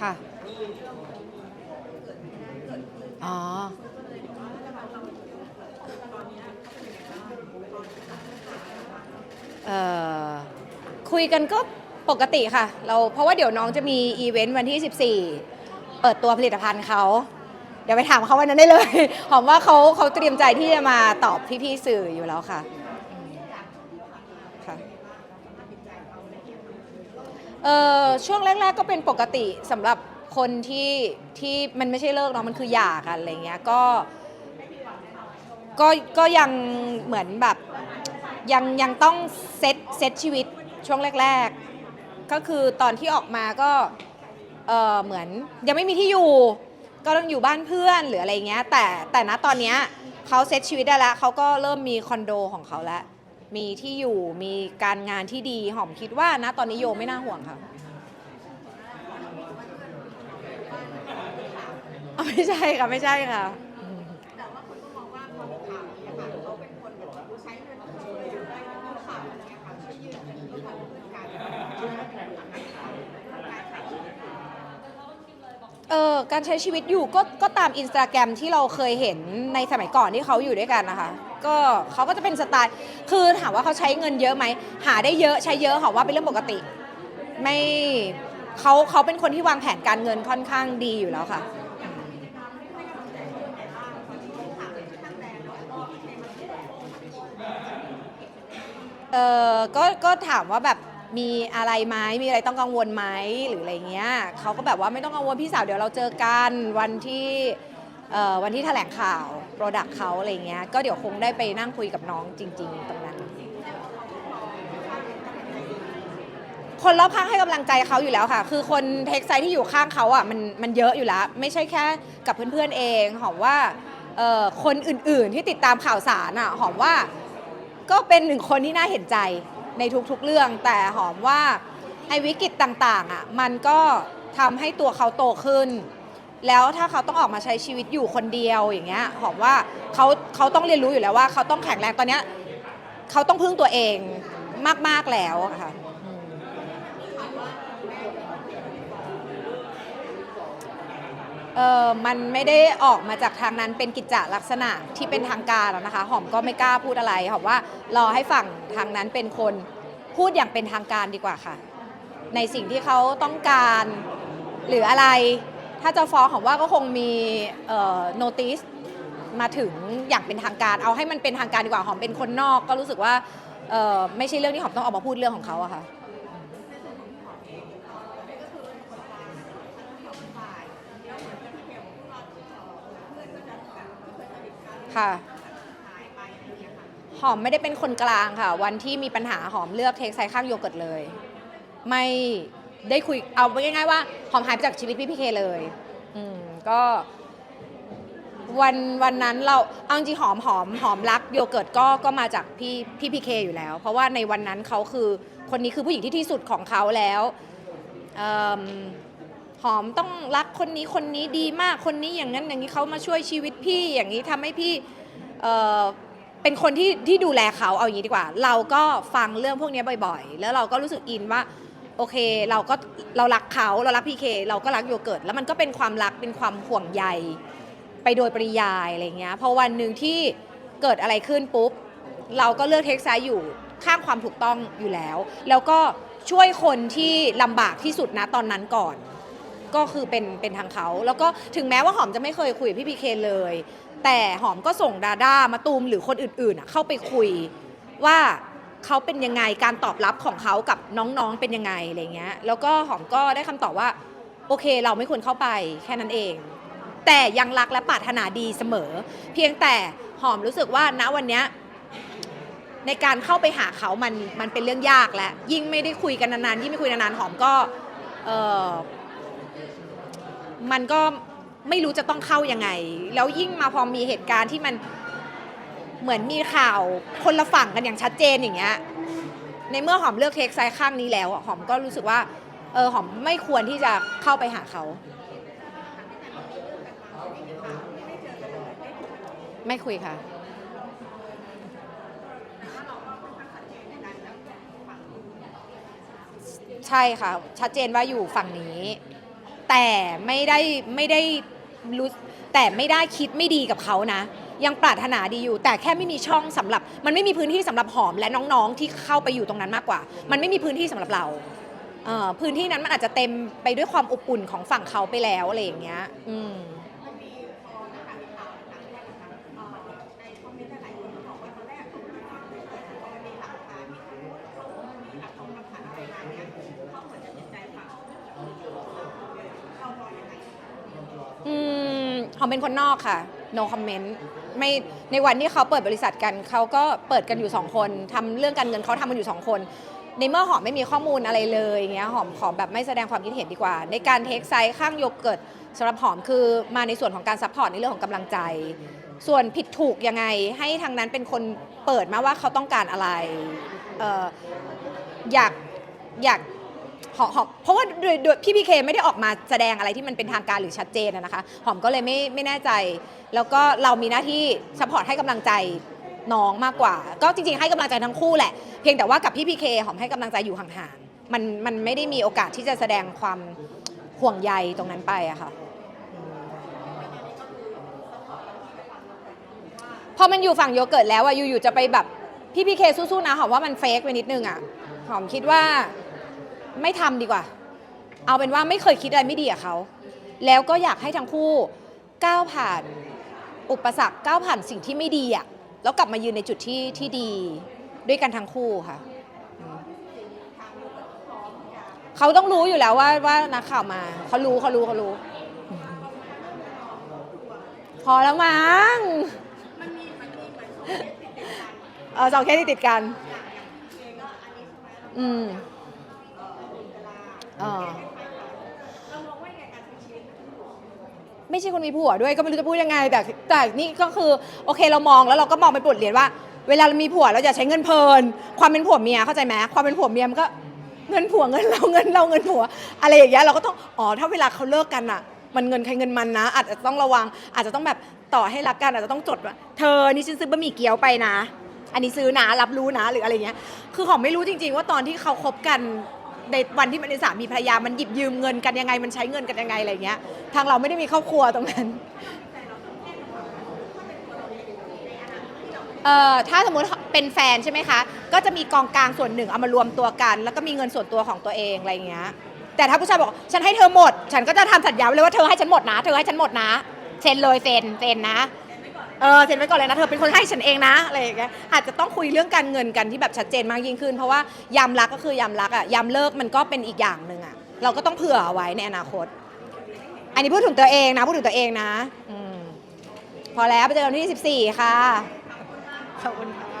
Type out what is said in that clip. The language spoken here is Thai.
ค่ะ อ๋อ เอ่อ คุยกันก็ปกติค่ะ เราเพราะว่าเดี๋ยวน้องจะมีอีเวนต์วันที่ 14 เปิดตัวผลิตภัณฑ์เขาเดี๋ยวไปถามเขาวันนั้นได้เลย หอมว่าเขาเขาเตรียมใจที่จะมาตอบพี่ๆสื่ออยู่แล้วค่ะค่ะ เออช่วงแรก ๆ ก็เป็นปกติสำหรับคนที่ที่มันไม่ใช่เลิกเนาะมันคือหย่ากันอะไรเงี้ยก็ก็ก็ยังเหมือนแบบยังยังต้องเซตเซตชีวิตช่วงแรก ๆ ก็คือตอนที่ออกมาก็เออเหมือนยังไม่มีที่อยู่ ก็ต้องอยู่บ้านเพื่อนหรืออะไรเงี้ยแต่แต่ณตอนเนี้ยเขาเซตชีวิตได้แล้วเขาก็เริ่มมีคอนโดของเขาแล้ว มีที่อยู่มีการงานที่ดีหอมคิดว่านะตอนนี้โยไม่น่าห่วงค่ะไม่ใช่ค่ะไม่ใช่ค่ะ แต่ว่าคนก็มองว่าพอมีข่าวนี้ค่ะเขาเป็นคนแบบใช้เงินช่วยเหลือได้มีข่าวอะไรเงี้ยค่ะช่วยยืนกันร่วมกันเพื่อนกันการขายชีวิต เออการใช้ชีวิตอยู่ก็ก็ตามอินสตาแกรมที่เราเคยเห็นในสมัยก่อนที่เขาอยู่ด้วยกันนะคะ ก็เขาก็จะเป็นสไตล์คือถามว่าเขาใช้เงินเยอะไหมหาได้เยอะใช้เยอะค่ะว่าเป็นเรื่องปกติ ไม่เขาเขาเป็นคนที่วางแผนการเงินค่อนข้างดีอยู่แล้วค่ะ เออก็ก็ถามว่าแบบ มีอะไรไหมมีอะไรต้องกังวลไหมหรืออะไรเงี้ยเขาก็แบบว่าไม่ต้องกังวลพี่สาวเดี๋ยวเราเจอกันวันที่เอ่อวันที่แถลงข่าวโปรดักเขาอะไรเงี้ยก็เดี๋ยวคงได้ไปนั่งคุยกับน้องจริง ๆ ตรงนั้น คนรอบข้างให้กำลังใจเขาอยู่แล้วค่ะ คือคนเทคไซที่อยู่ข้างเขาอะมันมันเยอะอยู่แล้ว ไม่ใช่แค่กับเพื่อนๆเองหอมว่าเอ่อคนอื่นๆที่ติดตามข่าวสารอะหอมว่าก็เป็นหนึ่งคนที่น่าเห็นใจ ในทุกๆเรื่อง แต่หอมว่าไอ้วิกฤตต่างๆอะมันก็ทำให้ตัวเขาโตขึ้น แล้วถ้าเขาต้องออกมาใช้ชีวิตอยู่คนเดียวอย่างเงี้ยหอมว่าเขาเขาต้องเรียนรู้อยู่แล้วว่าเขาต้องแข็งแรงตอนเนี้ยเขาต้องพึ่งตัวเองมากๆแล้วอะค่ะอืม เออมันไม่ได้ออกมาจากทางนั้นเป็นกิจจลักษณะที่เป็นทางการนะคะ หอมก็ไม่กล้าพูดอะไรหอมว่ารอให้ฝั่งทางนั้นเป็นคนพูดอย่างเป็นทางการดีกว่าค่ะ ในสิ่งที่เขาต้องการหรืออะไร ถ้าจะฟ้องหอมว่าก็คงมีโนติสมาถึงอย่างเป็นทางการ เอาให้มันเป็นทางการดีกว่าหอมเป็นคนนอก ก็รู้สึกว่าไม่ใช่เรื่องที่หอมต้องออกมาพูดเรื่องของเขาอะค่ะ ค่ะ หอมไม่ได้เป็นคนกลางค่ะ วันที่มีปัญหาหอมเลือกเทคไซข้างโยเกิร์ตเลย ไม่ได้คุยเอาง่ายๆว่า หอมหายไปจากชีวิตพี่พีเคเลย อืมก็วันวันนั้นเราเอาจริงหอมหอมหอมรักโยเกิร์ตก็ก็มาจากพี่พี่พีเคอยู่แล้ว เพราะว่าในวันนั้นเขาคือคนนี้คือผู้หญิงที่ที่สุดของเขาแล้วเอิ่ม หอมต้องรักคนนี้คนนี้ดีมากคนนี้อย่างนั้นอย่างนี้เขามาช่วยชีวิตพี่อย่างนี้ทำให้พี่เอ่อเป็นคนที่ที่ดูแลเขาเอาอย่างนี้ดีกว่า เราก็ฟังเรื่องพวกนี้บ่อยๆ แล้วเราก็รู้สึกอินว่าโอเคเราก็เรารักเขาเรารักพีเคเราก็รักโยเกิร์ตแล้วมันก็เป็นความรักเป็นความห่วงใยไปโดยปริยายอะไรเงี้ยพอวันหนึ่งที่เกิดอะไรขึ้นปุ๊บ เราก็เลือกเทคไซด์อยู่ข้างความถูกต้องอยู่แล้ว แล้วก็ช่วยคนที่ลำบากที่สุดนะตอนนั้นก่อน ก็คือเป็นเป็นทางเขา แล้วก็ถึงแม้ว่าหอมจะไม่เคยคุยกับพี่พีเคเลย แต่หอมก็ส่งดาด้ามาตูมหรือคนอื่นๆอะเข้าไปคุยว่าเขาเป็นยังไงการตอบรับของเขากับน้องๆเป็นยังไงอะไรเงี้ย แล้วก็หอมก็ได้คำตอบว่า โอเคเราไม่ควรเข้าไปแค่นั้นเอง แต่ยังรักและปรารถนาดีเสมอ เพียงแต่หอมรู้สึกว่าณวันเนี้ยในการเข้าไปหาเขามันมันเป็นเรื่องยากแล้วยิ่งไม่ได้คุยกันนานๆยิ่งไม่คุยนานๆหอมก็เออ มันก็ไม่รู้จะต้องเข้ายังไง แล้วยิ่งมาพอมีเหตุการณ์ที่มันเหมือนมีข่าวคนละฝั่งกันอย่างชัดเจนอย่างเงี้ย ในเมื่อหอมเลือกเทคไซด์ข้างนี้แล้วอะหอมก็รู้สึกว่า เออหอมไม่ควรที่จะเข้าไปหาเขา ไม่คุยค่ะ ใช่ค่ะ ชัดเจนว่าอยู่ฝั่งนี้ แต่ไม่ได้ไม่ได้รู้แต่ไม่ได้คิดไม่ดีกับเขานะ ยังปรารถนาดีอยู่ แต่แค่ไม่มีช่องสำหรับ มันไม่มีพื้นที่สำหรับหอมและน้องๆ ที่เข้าไปอยู่ตรงนั้นมากกว่า มันไม่มีพื้นที่สำหรับเราพื้นที่นั้นมันอาจจะเต็มไปด้วยความอบอุ่นของฝั่งเขาไปแล้วอะไรอย่างเงี้ย อืม อมเป็นคนนอกค่ะ no comment ไม่ในวันที่เขาเปิดบริษัทกันเขาก็เปิดกันอยู่ 2 คนทำเรื่องการเงินเขาทำกันอยู่ 2 คน ในเมื่อหอมไม่มีข้อมูลอะไรเลยอย่างเงี้ยหอมขอแบบไม่แสดงความคิดเห็นดีกว่า ในการเทคไซส์ข้างโยเกิร์ตสำหรับหอมคือมาในส่วนของการซัพพอร์ตในเรื่องของกำลังใจ ส่วนผิดถูกยังไงให้ทางนั้นเป็นคนเปิดมาว่าเขาต้องการอะไรเอ่ออยากอยาก หอมหอมเพราะว่าโดยโดยพี่พีเคไม่ได้ออกมาแสดงอะไรที่มันเป็นทางการหรือชัดเจนอะนะคะ หอมก็เลยไม่ไม่แน่ใจ แล้วก็เรามีหน้าที่สปอร์ตให้กำลังใจน้องมากกว่า ก็จริงๆให้กำลังใจทั้งคู่แหละ เพียงแต่ว่ากับพี่พีเคหอมให้กำลังใจอยู่ห่างๆมันมันไม่ได้มีโอกาสที่จะแสดงความห่วงใยตรงนั้นไปอะค่ะพอมันอยู่ฝั่งโยเกิร์ตแล้วอะอยู่ๆจะไปแบบพี่พีเคสู้ๆนะหอมว่ามันเฟกไปนิดนึงอะหอมคิดว่า ไม่ทำดีกว่า เอาเป็นว่าไม่เคยคิดอะไรไม่ดีกับเขา แล้วก็อยากให้ทั้งคู่ก้าวผ่านอุปสรรคก้าวผ่านสิ่งที่ไม่ดีอะแล้วกลับมายืนในจุดที่ที่ดีด้วยกันทั้งคู่ค่ะอืมเขาต้องรู้อยู่แล้วว่าว่านักข่าวมาเขารู้เขารู้เขารู้ พอแล้วมั้งเอนสองเคสองเคสที่ติดกันอย่างอย่างเคก็อันนี้ใช่ไหม เราอืมเอ่อเรามองว่ายังไงการใช้ชีวิตไม่ใช่คนมีผัวด้วยก็ไม่รู้จะพูดยังไง แต่แต่นี่ก็คือโอเคเรามองแล้วเราก็มองเป็นบทเรียนว่า เวลาเรามีผัวเราอย่าใช้เงินเพลิน ความเป็นผัวเมียเข้าใจไหมความเป็นผัวเมียมันก็เงินผัวเงินเราเงินเราเงินผัว อะไรอย่างเงี้ยเราก็ต้องอ๋อถ้าเวลาเขาเลิกกันอะ มันเงินใครเงินมันนะ อาจจะต้องระวัง อาจจะต้องแบบต่อให้รักกันอาจจะต้องจดว่าเธอนี่ฉันซื้อบะหมี่เกี๊ยวไปนะ อันนี้ซื้อนะรับรู้นะหรืออะไรเงี้ย คือของไม่รู้จริง ๆ ว่าตอนที่เขาคบกัน ในวันที่มันเป็นสามีภรรยามันหยิบยืมเงินกันยังไงมันใช้เงินกันยังไงอะไรเงี้ย ทางเราไม่ได้มีครอบครัวตรงนั้นเอ่อถ้าสมมติเป็นแฟนใช่ไหมคะ ก็จะมีกองกลางส่วนหนึ่งเอามารวมตัวกัน แล้วก็มีเงินส่วนตัวของตัวเองอะไรเงี้ยแต่ถ้าผู้ชายบอกฉันให้เธอหมด ฉันก็จะทำสัญญาไว้เลยว่าเธอให้ฉันหมดนะ เธอให้ฉันหมดนะเซ็นเลยเซ็นเซ็นนะ เออเซ็นไว้ก่อนเลยนะเธอเป็นคนให้ฉันเองนะอะไรอย่างเงี้ยอาจจะต้องคุยเรื่องการเงินกันที่แบบชัดเจนมากยิ่งขึ้น เพราะว่ายามรักก็คือยามรักอะยามเลิกมันก็เป็นอีกอย่างหนึ่งอะเราก็ต้องเผื่อเอาไว้ในอนาคต อันนี้พูดถึงตัวเองนะพูดถึงตัวเองนะอมพอแล้วไปเจอกันวันที่ 14 ค่ะขอบคุณค่ะ